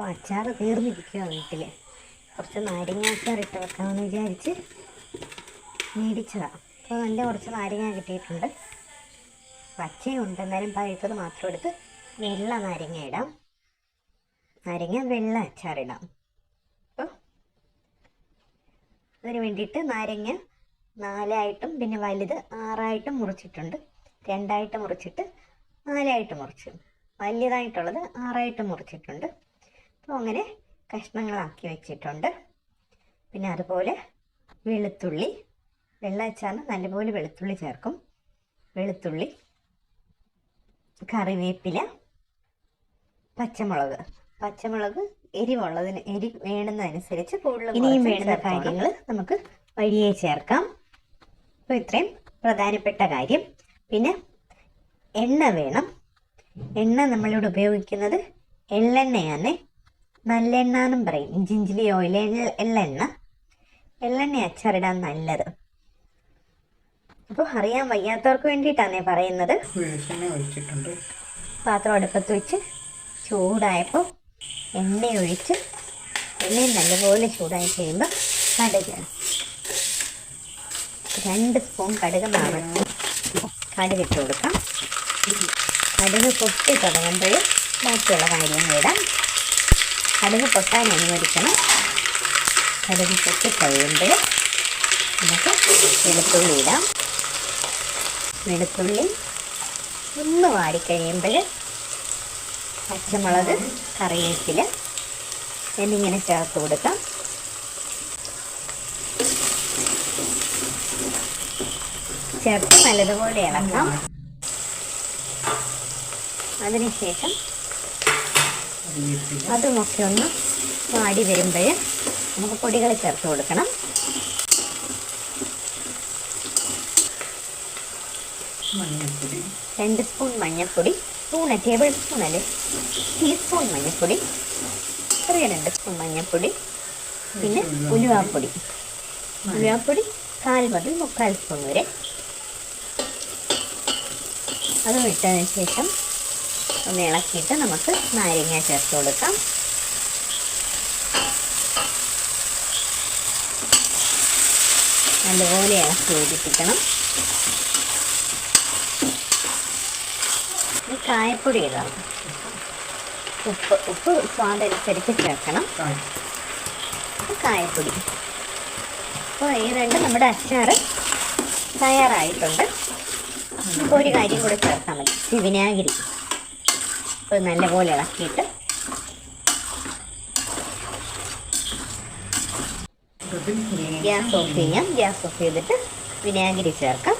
അപ്പോൾ അച്ചാർ തീർന്നിരിക്കുക വീട്ടിൽ കുറച്ച് നാരങ്ങ അച്ചാർ ഇട്ട് വെക്കാമെന്ന് വിചാരിച്ച് മേടിച്ചതാണ് അപ്പോൾ നല്ല കുറച്ച് നാരങ്ങ കിട്ടിയിട്ടുണ്ട്. പച്ചയുണ്ട്. എന്നാലും പഴുത്തത് മാത്രം എടുത്ത് വെള്ള നാരങ്ങ ഇടാം. നാരങ്ങ വെള്ള അച്ചാറിടാം അപ്പോൾ അതിന് വേണ്ടിയിട്ട് നാരങ്ങ നാലായിട്ടും പിന്നെ വലുത് ആറായിട്ടും മുറിച്ചിട്ടുണ്ട്. രണ്ടായിട്ട് മുറിച്ചിട്ട് നാലായിട്ട് മുറിച്ചു. വലിയതായിട്ടുള്ളത് ആറായിട്ട് മുറിച്ചിട്ടുണ്ട്. അപ്പോൾ അങ്ങനെ കഷ്ണങ്ങളാക്കി വെച്ചിട്ടുണ്ട്. പിന്നെ അതുപോലെ വെളുത്തുള്ളി വെള്ള അച്ചാറിന് നല്ലപോലെ വെളുത്തുള്ളി ചേർക്കും. വെളുത്തുള്ളി കറിവേപ്പില പച്ചമുളക്. പച്ചമുളക് എരിവുള്ളതിന് എരി വേണമെന്നനുസരിച്ച് കൂടുതൽ ഇനിയും വേണ്ടുന്ന കാര്യങ്ങൾ നമുക്ക് വഴിയെ ചേർക്കാം. അപ്പോൾ ഇത്രയും പ്രധാനപ്പെട്ട കാര്യം. പിന്നെ എണ്ണ വേണം. എണ്ണ നമ്മളിവിടെ ഉപയോഗിക്കുന്നത് എള്ളെണ്ണയാണ്. നല്ലെണ്ണ എന്നും പറയും ജിഞ്ചിലി ഓയിൽ എള്ളെണ്ണ. എള്ളെണ്ണ അച്ചാറിടാൻ നല്ലത്. അപ്പോൾ അറിയാൻ വയ്യാത്തവർക്ക് വേണ്ടിയിട്ടാണേ പറയുന്നത്. പാത്രം അടുപ്പത്ത് വെച്ച് ചൂടായപ്പോൾ എണ്ണ ഒഴിച്ച് എണ്ണയും നല്ലപോലെ ചൂടായി കഴിയുമ്പോൾ കടുക്. രണ്ട് സ്പൂൺ കടുക് നിറച്ച് കടുക് ഇട്ട് കൊടുക്കാം. കടുക് പൊട്ടി തുടങ്ങുമ്പോൾ ബാക്കിയുള്ള കാര്യങ്ങൾ ഇടാം. കടുക് പൊട്ടാൻ അനുവദിക്കണം. കടുക് പൊട്ടി കഴിയുമ്പോൾ നമുക്ക് വെളുത്തുള്ളി ഇടാം. വെളുത്തുള്ളി ഒന്ന് വാടിക്കഴിയുമ്പോൾ പച്ചമുളക് കറിവേപ്പില എന്നിങ്ങനെ ചേർത്ത് കൊടുക്കാം. ചേർത്ത് നല്ലതുപോലെ ഇളക്കാം. അതിനുശേഷം അതുമൊക്കെ ഒന്ന് വാടി വരുമ്പോൾ നമുക്ക് പൊടികൾ ചേർത്ത് കൊടുക്കണം. മഞ്ഞൾപ്പൊടി. രണ്ട് സ്പൂൺ മഞ്ഞൾപ്പൊടി സ്പൂണ് ടേബിൾ സ്പൂൺ അല്ലേ? ടീസ്പൂൺ മഞ്ഞൾപ്പൊടി ചെറിയ രണ്ട് സ്പൂൺ മഞ്ഞൾപ്പൊടി പിന്നെ ഉലുവാപ്പൊടി. ഉലുവാപ്പൊടി കാൽ മുതൽ മുക്കാൽ സ്പൂൺ വരെ. അതും ഇട്ടതിന് ശേഷം ഒന്ന് ഇളക്കിയിട്ട് നമുക്ക് നാരങ്ങ ചേർത്ത് കൊടുക്കാം. നല്ലപോലെ ഇളക്കി യോജിപ്പിക്കണം. കായപ്പൊടി ഇടാം. ഉപ്പ് ഉപ്പ് സ്വാദനുസരിച്ച് ചേർക്കണം. കായ് കായപ്പൊടി അപ്പോൾ ഈ രണ്ട് നമ്മുടെ അച്ചാർ തയ്യാറായിട്ടുണ്ട്. ഇപ്പോൾ ഒരു കാര്യം കൂടെ ചേർത്താൽ മതി. ശിവനാഗിരി വിനാഗിരി. അപ്പോൾ നല്ലപോലെ ഇളക്കിയിട്ട് ഗ്യാസ് ഓഫ് ചെയ്യാം. ഗ്യാസ് ഓഫ് ചെയ്തിട്ട് വിനാഗിരി ചേർക്കാം.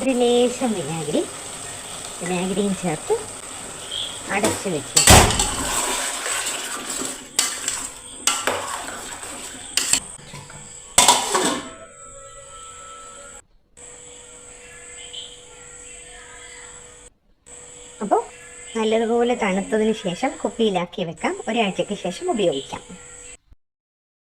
ഒരു ലേശം വിനാഗിരി. വിനാഗിരിയും ചേർത്ത് അടച്ചു വെച്ച് നല്ലതുപോലെ തണുത്തതിന് ശേഷം കുപ്പിയിലാക്കി വെക്കാം. ഒരാഴ്ചയ്ക്ക് ശേഷം ഉപയോഗിക്കാം.